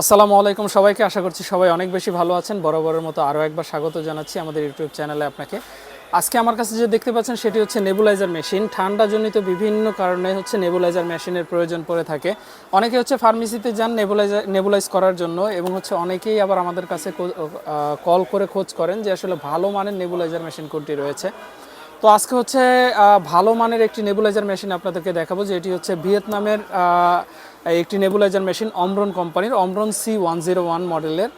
আসসালামু আলাইকুম সবাইকে। আশা করছি সবাই অনেক বেশি ভালো আছেন। বরাবরের মতো আরও একবার স্বাগত জানাচ্ছি আমাদের ইউটিউব চ্যানেলে আপনাকে। আজকে আমার কাছে যে দেখতে পাচ্ছেন, সেটি হচ্ছে নেবুলাইজার মেশিন। ঠান্ডাজনিত বিভিন্ন কারণে হচ্ছে নেবুলাইজার মেশিনের প্রয়োজন পড়ে থাকে। অনেকে হচ্ছে ফার্মেসিতে যান নেবুলাইজার, নেবুলাইজ করার জন্য এবং হচ্ছে অনেকেই আবার আমাদের কাছে কল করে খোঁজ করেন যে আসলে ভালো মানের নেবুলাইজার মেশিন কোনটি রয়েছে। তো আজকে হচ্ছে ভালো মানের একটি নেবুলাইজার মেশিন আপনাদেরকে দেখাবো, যেটি হচ্ছে ভিয়েতনামের একটি নেবুলাইজার মেশিন অমরন কোম্পানির, Omron C one zero one মডেলের।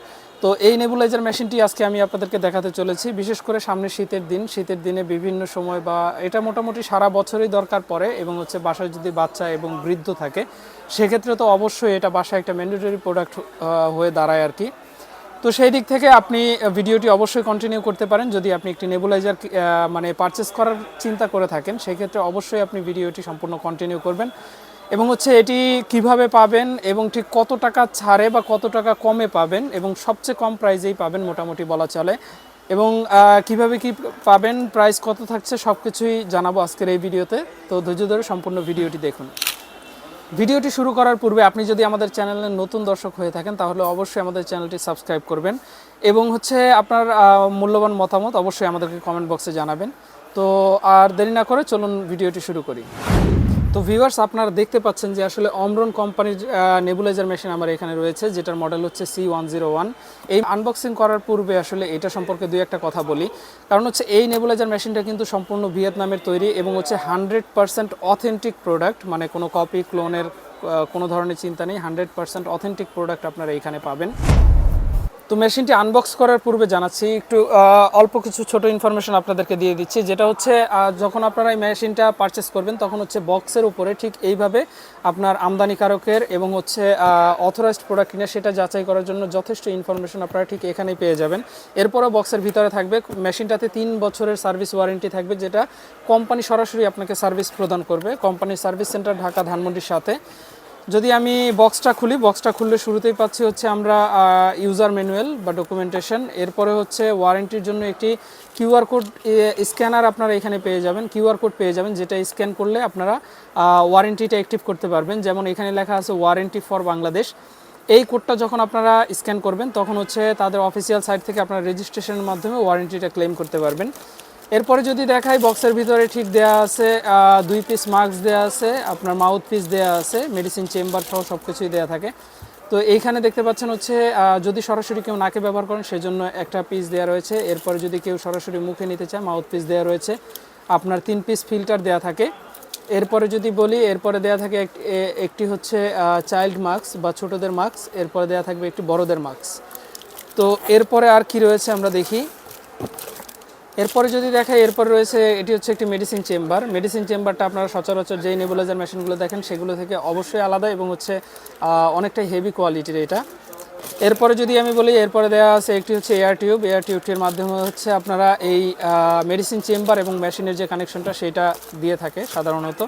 তো এই নেবুলাইজার মেশিনটি আজকে আমি আপনাদেরকে দেখাতে চলেছি, বিশেষ করে সামনে শীতের দিন। শীতের দিনে বিভিন্ন সময় বা এটা মোটামুটি সারা বছরই দরকার পড়ে এবং হচ্ছে বাসায় যদি বাচ্চা এবং বৃদ্ধ থাকে, সেক্ষেত্রে তো অবশ্যই এটা বাসায় একটা ম্যান্ডেটরি প্রোডাক্ট হয়ে দাঁড়ায় আর কি। তো সেই দিক থেকে আপনি ভিডিওটি অবশ্যই কন্টিনিউ করতে পারেন। যদি আপনি একটি নেবুলাইজার মানে পারচেস করার চিন্তা করে থাকেন সেক্ষেত্রে অবশ্যই আপনি ভিডিওটি সম্পূর্ণ কন্টিনিউ করবেন। এবং হচ্ছে এটি কীভাবে পাবেন এবং ঠিক কত টাকা ছাড়ে বা কত টাকা কমে পাবেন এবং সবচেয়ে কম প্রাইজেই পাবেন মোটামুটি বলা চলে। এবং কীভাবে কি পাবেন প্রাইস কত থাকছে সব কিছুই জানাব আজকের এই ভিডিওতে। তো ধৈর্য ধরে সম্পূর্ণ ভিডিওটি দেখুন। ভিডিওটি শুরু করার পূর্বে আপনি যদি আমাদের চ্যানেলের নতুন দর্শক হয়ে থাকেন, তাহলে অবশ্যই আমাদের চ্যানেলটি সাবস্ক্রাইব করবেন। এবং হচ্ছে আপনার মূল্যবান মতামত অবশ্যই আমাদেরকে কমেন্ট বক্সে জানাবেন। তো আর দেরি না করে চলুন ভিডিওটি শুরু করি। তো ভিউয়ার্স আপনারা দেখতে পাচ্ছেন যে আসলে অমরন কোম্পানির নেবুলাইজার মেশিন আমার এখানে রয়েছে, যেটার মডেল হচ্ছে সি ওয়ান জিরো ওয়ান এই আনবক্সিং করার পূর্বে আসলে এটা সম্পর্কে দুই একটা কথা বলি। কারণ হচ্ছে এই নেবুলাইজার মেশিনটা কিন্তু সম্পূর্ণ ভিয়েতনামের তৈরি এবং হচ্ছে হান্ড্রেড পার্সেন্ট অথেন্টিক প্রোডাক্ট মানে কোনো কপি ক্লোনের কোনো ধরনের চিন্তা নেই। হান্ড্রেড পার্সেন্ট অথেন্টিক প্রোডাক্ট আপনারা এখানে পাবেন। তো মেশিনটি আনবক্স করার পূর্বে জানাচ্ছি, একটু অল্প কিছু ছোট ইনফরমেশন আপনাদেরকে দিয়ে দিচ্ছি, যেটা হচ্ছে যখন আপনারা এই মেশিনটা পারচেস করবেন, তখন হচ্ছে বক্সের উপরে ঠিক এইভাবে আপনার আমদানিকারকের এবং হচ্ছে অথরাইজড প্রোডাক্ট কিনে সেটা যাচাই করার জন্য যথেষ্ট ইনফরমেশন আপনারা ঠিক এখানেই পেয়ে যাবেন। এরপরও বক্সের ভিতরে থাকবে, মেশিনটাতে তিন বছরের সার্ভিস ওয়ারেন্টি থাকবে, যেটা কোম্পানি সরাসরি আপনাকে সার্ভিস প্রদান করবে। কোম্পানির সার্ভিস সেন্টার ঢাকা ধানমন্ডির সাথে। যদি আমি বক্সটা খুলি বক্সটা খুললে শুরুতেই পাচ্ছি হচ্ছে আমরা ইউজার ম্যানুয়াল বা ডকুমেন্টেশন এরপরে হচ্ছে ওয়ারেন্টির জন্য একটি কিউআর কোড স্ক্যানার আপনারা এখানে পেয়ে যাবেন। কিউআর কোড পেয়ে যাবেন, যেটা স্ক্যান করলে আপনারা ওয়ারেন্টিটা অ্যাক্টিভ করতে পারবেন। যেমন এখানে লেখা আছে ওয়ারেন্টি ফর বাংলাদেশ এই কোডটা যখন আপনারা স্ক্যান করবেন, তখন হচ্ছে তাদের অফিসিয়াল সাইট থেকে আপনারা রেজিস্ট্রেশনের মাধ্যমে ওয়ারেন্টিটা ক্লেম করতে পারবেন। এরপরে যদি দেখাই বক্সের ভিতরে ঠিক দেয়া আছে দুই পিস মাস্ক দেয়া আছে, আপনার মাউথ পিস দেয়া আছে মেডিসিন চেম্বার সহ সব কিছুই দেওয়া থাকে। তো এইখানে দেখতে পাচ্ছেন হচ্ছে যদি সরাসরি কেউ নাকে ব্যবহার করেন, সেজন্য একটা পিস দেওয়া রয়েছে। এরপরে যদি কেউ সরাসরি মুখে নিতে চায় মাউথ পিস দেওয়া রয়েছে। আপনার তিন পিস ফিল্টার দেওয়া থাকে। এরপরে যদি বলি, এরপরে দেওয়া থাকে একটি হচ্ছে চাইল্ড মাস্ক বা ছোটদের মাস্ক এরপরে দেওয়া থাকবে একটি বড়দের মাস্ক তো এরপরে আর কি রয়েছে আমরা দেখি। এরপরে যদি দেখাই, এরপরে রয়েছে, এটি হচ্ছে একটি মেডিসিন চেম্বার মেডিসিন চেম্বারটা আপনারা সচরাচর যেই নেবুলাইজার মেশিনগুলো দেখেন, সেগুলো থেকে অবশ্যই আলাদা এবং হচ্ছে অনেকটাই হেভি কোয়ালিটির এটা। এরপরে যদি আমি বলি, এরপরে দেওয়া আছে একটি হচ্ছে এয়ার টিউব এয়ার টিউবটির মাধ্যমে হচ্ছে আপনারা এই মেডিসিন চেম্বার এবং মেশিনের যে কানেকশনটা সেটা দিয়ে থাকে সাধারণত।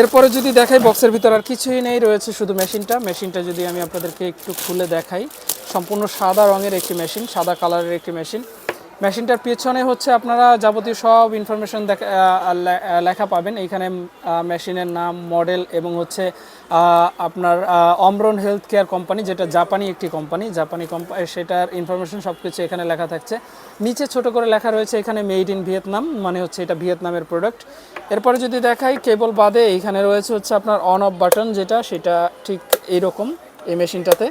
এরপরে যদি দেখাই বক্সের ভিতর আর কিছুই নেই, রয়েছে শুধু মেশিনটা মেশিনটা যদি আমি আপনাদেরকে একটু খুলে দেখাই, সম্পূর্ণ সাদা রঙের একটি মেশিন সাদা কালারের একটি মেশিন মেশিনটার পেছনে হচ্ছে আপনারা যাবতীয় সব ইনফরমেশন লেখা পাবেন। এইখানে মেশিনের নাম মডেল এবং হচ্ছে আপনার অমরন হেলথ কেয়ার কোম্পানি যেটা জাপানি একটি কোম্পানি জাপানি কোম্পানি সেটার ইনফরমেশন সব কিছু এখানে লেখা থাকছে। নিচে ছোট করে লেখা রয়েছে এখানে মেড ইন ভিয়েতনাম মানে হচ্ছে এটা ভিয়েতনামের প্রোডাক্ট এরপরে যদি দেখাই কেবল বাদে এইখানে রয়েছে হচ্ছে আপনার অন অফ বাটন যেটা সেটা ঠিক এইরকম এই মেশিনটাতে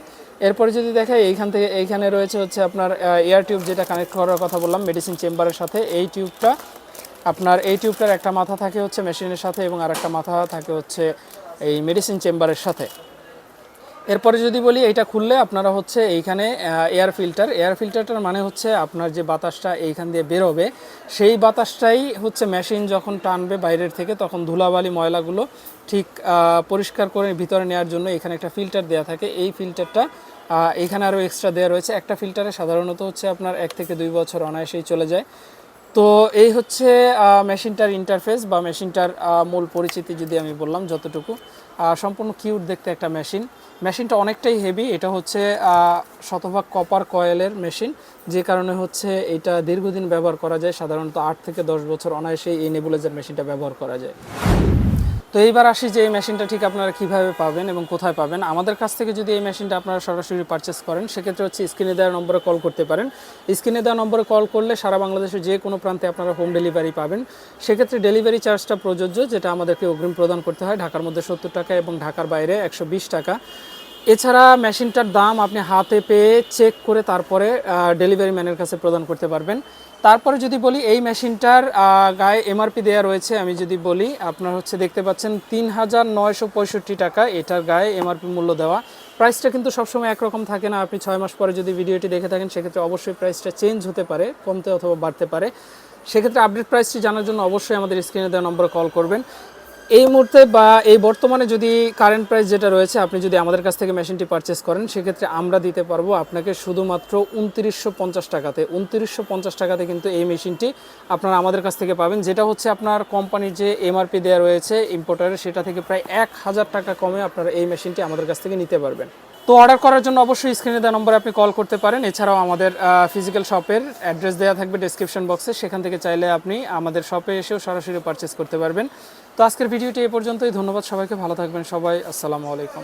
এরপরে যদি দেখে এইখান থেকে এইখানে রয়েছে হচ্ছে আপনার এয়ার টিউব যেটা কানেক্ট করার কথা বললাম মেডিসিন চেম্বারের সাথে। এই টিউবটা আপনার, এই টিউবটার একটা মাথা থাকে হচ্ছে মেশিনের সাথে এবং আর একটা মাথা থাকে হচ্ছে এই মেডিসিন চেম্বারের সাথে। এরপরে যদি বলি এটা খুললে আপনারা হচ্ছে এইখানে এয়ার ফিল্টার এয়ার ফিল্টারটার মানে হচ্ছে আপনার যে বাতাসটা এইখান দিয়ে বেরোবে, সেই বাতাসটাই হচ্ছে মেশিন যখন টানবে বাইরের থেকে, তখন ধুলাবালি ময়লাগুলো ঠিক পরিষ্কার করে ভিতরে নেওয়ার জন্য এখানে একটা ফিল্টার দেওয়া থাকে। এই ফিল্টারটা এখানে আরও এক্সট্রা দেওয়া রয়েছে। একটা ফিল্টারে সাধারণত হচ্ছে আপনার এক থেকে দুই বছর অনায়াসেই চলে যায়। তো এই হচ্ছে মেশিনটার ইন্টারফেস বা মেশিনটার মূল পরিচিতি যদি আমি বললাম যতটুকু। সম্পূর্ণ কিউট দেখতে একটা মেশিন মেশিনটা অনেকটাই হেভি এটা হচ্ছে শতভাগ কপার কয়েলের মেশিন যে কারণে হচ্ছে এটা দীর্ঘদিন ব্যবহার করা যায়। সাধারণত আট থেকে দশ বছর অনায়াসেই এই নেবুলাইজার মেশিনটা ব্যবহার করা যায়। তো এইবার আসি যে এই মেশিনটা ঠিক আপনারা কীভাবে পাবেন এবং কোথায় পাবেন। আমাদের কাছ থেকে যদি এই মেশিনটা আপনারা সরাসরি পারচেস করেন, সেক্ষেত্রে হচ্ছে স্ক্রিনে দেওয়া নম্বরে কল করতে পারেন। স্ক্রিনে দেওয়া নম্বরে কল করলে সারা বাংলাদেশের যে কোনো প্রান্তে আপনারা হোম ডেলিভারি পাবেন। সেক্ষেত্রে ডেলিভারি চার্জটা প্রযোজ্য, যেটা আমাদেরকে অগ্রিম প্রদান করতে হয়। ঢাকার মধ্যে সত্তর টাকা এবং ঢাকার বাইরে একশো বিশ টাকা। এছাড়া মেশিনটার দাম আপনি হাতে পেয়ে চেক করে তারপরে ডেলিভারি ম্যানের কাছে প্রদান করতে পারবেন। তারপরে যদি বলি, এই মেশিনটার গায়ে এমআরপি দেওয়া রয়েছে, আমি যদি বলি, আপনার হচ্ছে দেখতে পাচ্ছেন তিন হাজার নয়শো পঁয়ষট্টি টাকা এটার গায়ে এমআরপি মূল্য দেওয়া। প্রাইসটা কিন্তু সবসময় একরকম থাকে না। আপনি ছয় মাস পরে যদি ভিডিওটি দেখে থাকেন, সেক্ষেত্রে অবশ্যই প্রাইসটা চেঞ্জ হতে পারে, কমতে অথবা বাড়তে পারে। সেক্ষেত্রে আপডেট প্রাইসটি জানার জন্য অবশ্যই আমাদের স্ক্রিনে দেওয়া নম্বরে কল করবেন। এই মুহূর্তে বা এই বর্তমানে যদি কারেন্ট প্রাইস যেটা রয়েছে, আপনি যদি আমাদের কাছ থেকে মেশিনটি পারচেস করেন, সেক্ষেত্রে আমরা দিতে পারব আপনাকে শুধুমাত্র উনত্রিশশো পঞ্চাশ টাকাতে। উনত্রিশশো পঞ্চাশ টাকাতে কিন্তু এই মেশিনটি আপনারা আমাদের কাছ থেকে পাবেন। যেটা হচ্ছে আপনার কোম্পানির যে এমআরপি দেওয়া রয়েছে ইম্পোর্টারের সেটা থেকে প্রায় এক হাজার টাকা কমে আপনারা এই মেশিনটি আমাদের কাছ থেকে নিতে পারবেন। তো অর্ডার করার জন্য অবশ্যই স্ক্রিনে দেওয়া নম্বরে আপনি কল করতে পারেন। এছাড়াও আমাদের ফিজিক্যাল শপের অ্যাড্রেস দেওয়া থাকবে ডিসক্রিপশন বক্সে সেখান থেকে চাইলে আপনি আমাদের শপে এসেও সরাসরি পারচেস করতে পারবেন। তো আজকের ভিডিওটি এ পর্যন্তই। ধন্যবাদ সবাইকে। ভালো থাকবেন সবাই। আসসালামু আলাইকুম।